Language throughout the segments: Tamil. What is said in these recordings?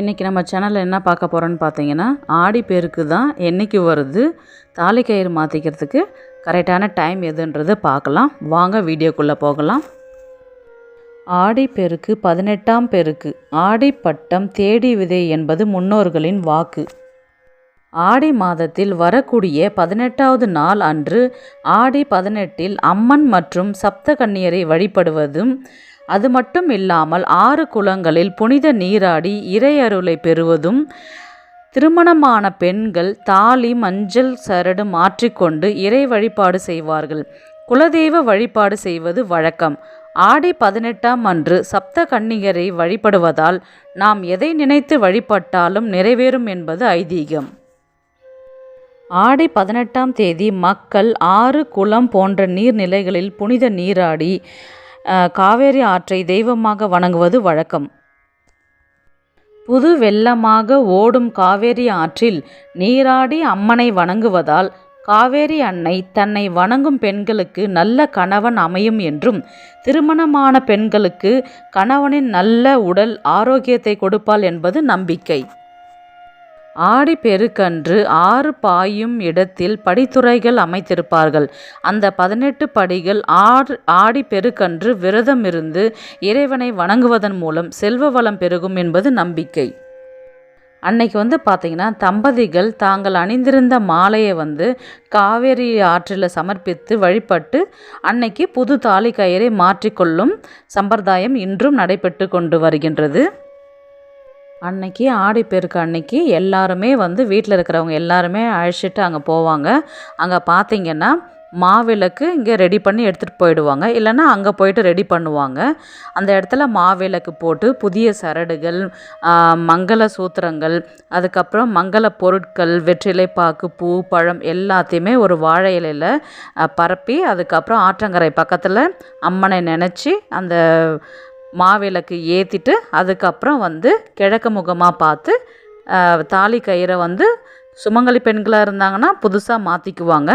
இன்றைக்கி நம்ம சேனலில் என்ன பார்க்க போகிறோன்னு பார்த்தீங்கன்னா ஆடி பேருக்கு தான் என்னைக்கு வருது தாலி கயிறு மாற்றிக்கிறதுக்கு கரெக்டான டைம் எதுன்றதை பார்க்கலாம். வாங்க வீடியோக்குள்ளே போகலாம். ஆடி பெருக்கு பதினெட்டாம் பெருக்கு ஆடி பட்டம் தேடி விதை என்பது முன்னோர்களின் வாக்கு. ஆடி மாதத்தில் வரக்கூடிய பதினெட்டாவது நாள் அன்று ஆடி பதினெட்டில் அம்மன் மற்றும் சப்த கன்னியரை வழிபடுவதும் அது மட்டும் இல்லாமல் ஆறு குளங்களில் புனித நீராடி இறையருளை பெறுவதும் திருமணமான பெண்கள் தாலி மஞ்சள் சரடு மாற்றிக்கொண்டு இறை வழிபாடு செய்வார்கள். குலதெய்வ வழிபாடு செய்வது வழக்கம். ஆடி பதினெட்டாம் அன்று சப்த கன்னிகரை வழிபடுவதால் நாம் எதை நினைத்து வழிபட்டாலும் நிறைவேறும் என்பது ஐதீகம். ஆடி பதினெட்டாம் தேதி மக்கள் ஆறு குளம் போன்ற நீர்நிலைகளில் புனித நீராடி காவேரி ஆற்றை தெய்வமாக வணங்குவது வழக்கம். புது வெள்ளமாக ஓடும் காவேரி ஆற்றில் நீராடி அம்மனை வணங்குவதால் காவேரி அன்னை தன்னை வணங்கும் பெண்களுக்கு நல்ல கணவன் அமையும் என்றும் திருமணமான பெண்களுக்கு கணவனின் நல்ல உடல் ஆரோக்கியத்தை கொடுப்பாள் என்பது நம்பிக்கை. ஆடி பெருக்கன்று ஆறு பாயும் இடத்தில் படித்துறைகள் அமைத்திருப்பார்கள். அந்த பதினெட்டு படிகள் ஆறு ஆடி பெருக்கன்று விரதம் இருந்து இறைவனை வணங்குவதன் மூலம் செல்வ வளம் பெருகும் என்பது நம்பிக்கை. அன்னைக்கு வந்து பார்த்திங்கன்னா தம்பதிகள் தாங்கள் அணிந்திருந்த மாலையை வந்து காவேரி ஆற்றில் சமர்ப்பித்து வழிபட்டு அன்னைக்கு புது தாலி கயிறை மாற்றிக்கொள்ளும் சம்பிரதாயம் இன்றும் நடைபெற்று கொண்டு வருகின்றது. அன்னைக்கு ஆடிப்பெருக்கு அன்னைக்கு எல்லாருமே வந்து வீட்டில் இருக்கிறவங்க எல்லாருமே அழைச்சிட்டு அங்கே போவாங்க. அங்கே பார்த்தீங்கன்னா மாவிளக்கு இங்கே ரெடி பண்ணி எடுத்துகிட்டு போயிடுவாங்க. இல்லைன்னா அங்கே போயிட்டு ரெடி பண்ணுவாங்க. அந்த இடத்துல மாவிளக்கு போட்டு புதிய சரடுகள் மங்கள சூத்திரங்கள் அதுக்கப்புறம் மங்கள பொருட்கள் வெற்றிலை பாக்கு பூ பழம் எல்லாத்தையுமே ஒரு வாழை இலையில் பரப்பி அதுக்கப்புறம் ஆற்றங்கரை பக்கத்தில் அம்மனை நினச்சி அந்த மாவிளக்கு ஏற்றிட்டு அதுக்கப்புறம் வந்து கிழக்கு முகமாக பார்த்து தாலி கயிறை வந்து சுமங்கலி பெண்களாக இருந்தாங்கன்னா புதுசாக மாற்றிக்குவாங்க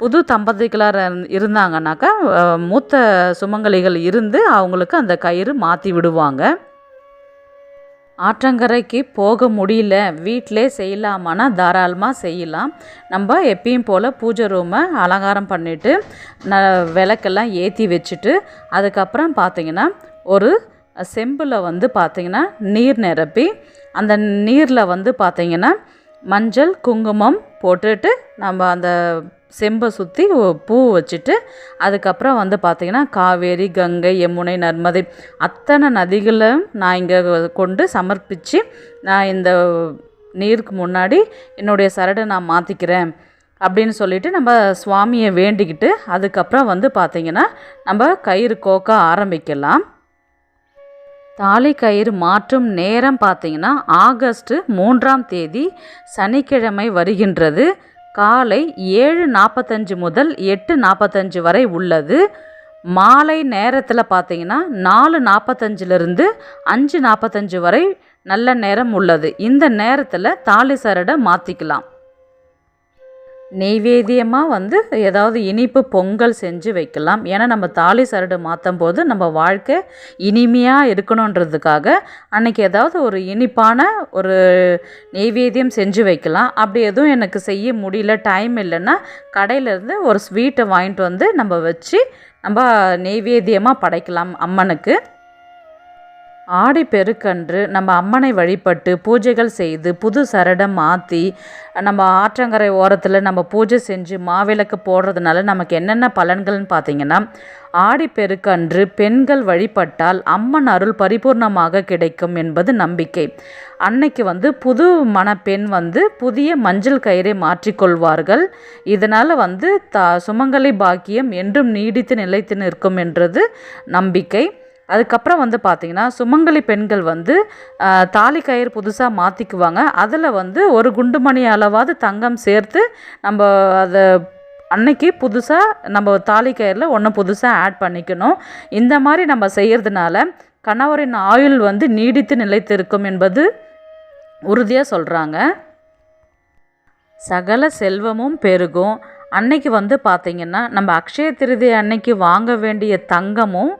புது தம்பதிகளாக இருந்தாங்கனாக்கா மூத்த சுமங்கலிகள் இருந்து அவங்களுக்கு அந்த கயிறு மாற்றி விடுவாங்க. ஆற்றங்கரைக்கு போக முடியல. வீட்டிலே செய்யலாமான்னா தாராளமாக செய்யலாம். நம்ம எப்பயும் போல் பூஜை ரூமை அலங்காரம் பண்ணிவிட்டு ந விளக்கெல்லாம் ஏற்றி வச்சுட்டு அதுக்கப்புறம் பார்த்திங்கன்னா ஒரு செம்பில் வந்து பார்த்திங்கன்னா நீர் நிரப்பி அந்த நீரில் வந்து பார்த்திங்கன்னா மஞ்சள் குங்குமம் போட்டுட்டு நம்ம அந்த செம்பை சுற்றி பூ வச்சுட்டு அதுக்கப்புறம் வந்து பார்த்திங்கன்னா காவேரி கங்கை யமுனை நர்மதை அத்தனை நதிகளும் நான் இங்கே கொண்டு சமர்ப்பித்து நான் இந்த நீருக்கு முன்னாடி என்னுடைய சரடை நான் மாற்றிக்கிறேன் அப்படின்னு சொல்லிட்டு நம்ம சுவாமியை வேண்டிக்கிட்டு அதுக்கப்புறம் வந்து பார்த்திங்கன்னா நம்ம கயிறு கோக்க ஆரம்பிக்கலாம். தாலி கயிறு மாற்றும் நேரம் பார்த்தீங்கன்னா ஆகஸ்ட்டு மூன்றாம் தேதி சனிக்கிழமை வருகின்றது. காலை ஏழு நாற்பத்தஞ்சு முதல் எட்டு நாற்பத்தஞ்சு வரை உள்ளது. மாலை நேரத்தில் பார்த்தீங்கன்னா நாலு நாற்பத்தஞ்சிலிருந்து அஞ்சு நாற்பத்தஞ்சு வரை நல்ல நேரம் உள்ளது. இந்த நேரத்தில் தாலி சரடை மாற்றிக்கலாம் நெய்வேத்தியமாக வந்து ஏதாவது இனிப்பு பொங்கல் செஞ்சு வைக்கலாம். ஏன்னா நம்ம தாலி சரடு மாற்றும் போது நம்ம வாழ்க்கை இனிமையாக இருக்கணுன்றதுக்காக அன்றைக்கி ஏதாவது ஒரு இனிப்பான ஒரு நெய்வேத்தியம் செஞ்சு வைக்கலாம். அப்படி எதுவும் எனக்கு செய்ய முடியல டைம் இல்லைன்னா கடையிலேருந்து ஒரு ஸ்வீட்டை வாங்கிட்டு வந்து நம்ம வச்சு நம்ம நெய்வேத்தியமாக படைக்கலாம் அம்மனுக்கு. ஆடி பெருக்கன்று நம்ம அம்மனை வழிபட்டு பூஜைகள் செய்து புது சரடம் மாற்றி நம்ம ஆற்றங்கரை ஓரத்தில் நம்ம பூஜை செஞ்சு மாவிளக்கு போடுறதுனால நமக்கு என்னென்ன பலன்கள்னு பார்த்தீங்கன்னா ஆடி பெருக்கன்று பெண்கள் வழிபட்டால் அம்மன் அருள் பரிபூர்ணமாக கிடைக்கும் என்பது நம்பிக்கை. அன்னைக்கு வந்து புது மணப்பெண் வந்து புதிய மஞ்சள் கயிறை மாற்றிக்கொள்வார்கள் இதனால் வந்து த சுமங்கலி பாக்கியம் என்றும் நீடித்து நிலைத்து நிற்கும் என்றது நம்பிக்கை. அதுக்கப்புறம் வந்து பார்த்திங்கன்னா சுமங்கலி பெண்கள் வந்து தாலி கயிறு புதுசாக மாற்றிக்குவாங்க அதில் வந்து ஒரு குண்டுமணி அளவாவது தங்கம் சேர்த்து நம்ம அதை அன்னைக்கு புதுசாக நம்ம தாலி கயிறில் ஒன்று புதுசாக ஆட் பண்ணிக்கணும். இந்த மாதிரி நம்ம செய்கிறதுனால கணவரின் ஆயுள் வந்து நீடித்து நிலைத்திருக்கும் என்பது உறுதியாக சொல்கிறாங்க சகல செல்வமும் பெருகும். அன்னைக்கு வந்து பார்த்திங்கன்னா நம்ம அக்ஷய திருதி அன்னைக்கு வாங்க வேண்டிய தங்கமும்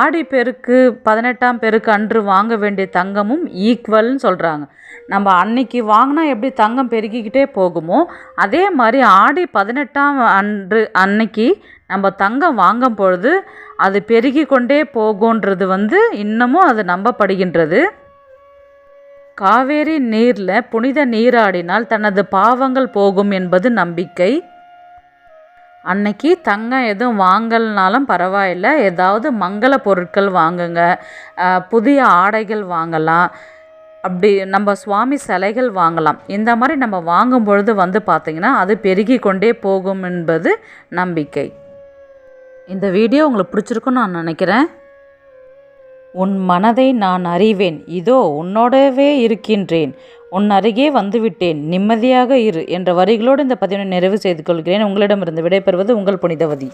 ஆடி பெருக்கு பதினெட்டாம் பெருக்கு அன்று வாங்க வேண்டிய தங்கமும் ஈக்குவல்னு சொல்கிறாங்க நம்ம அன்னைக்கு வாங்கினா எப்படி தங்கம் பெருகிக்கிட்டே போகுமோ அதே மாதிரி ஆடி பதினெட்டாம் அன்று அன்னைக்கு நம்ம தங்கம் வாங்கும் பொழுது அது பெருகி கொண்டே போகுன்றது வந்து இன்னமும் அது நம்பப்படுகின்றது. காவேரி நீரில் புனித நீராடினால் தனது பாவங்கள் போகும் என்பது நம்பிக்கை. அன்னைக்கு தங்கம் எதுவும் வாங்கலனாலும் பரவாயில்ல. ஏதாவது மங்கள பொருட்கள் வாங்குங்க. புதிய ஆடைகள் வாங்கலாம். அப்படி நம்ம சுவாமி சிலைகள் வாங்கலாம். இந்த மாதிரி நம்ம வாங்கும் பொழுது வந்து பார்த்திங்கன்னா அது பெருகி கொண்டே போகும் என்பது நம்பிக்கை. இந்த வீடியோ உங்களுக்கு பிடிச்சிருக்குன்னு நான் நினைக்கிறேன். உன் மனதை நான் அறிவேன். இதோ உன்னோடவே இருக்கின்றேன். உன் அருகே வந்துவிட்டேன். நிம்மதியாக இரு என்ற வரிகளோடு இந்த பதிவினை நிறைவு செய்து கொள்கிறேன். உங்களிடமிருந்து விடைபெறுவது உங்கள் புனிதவதி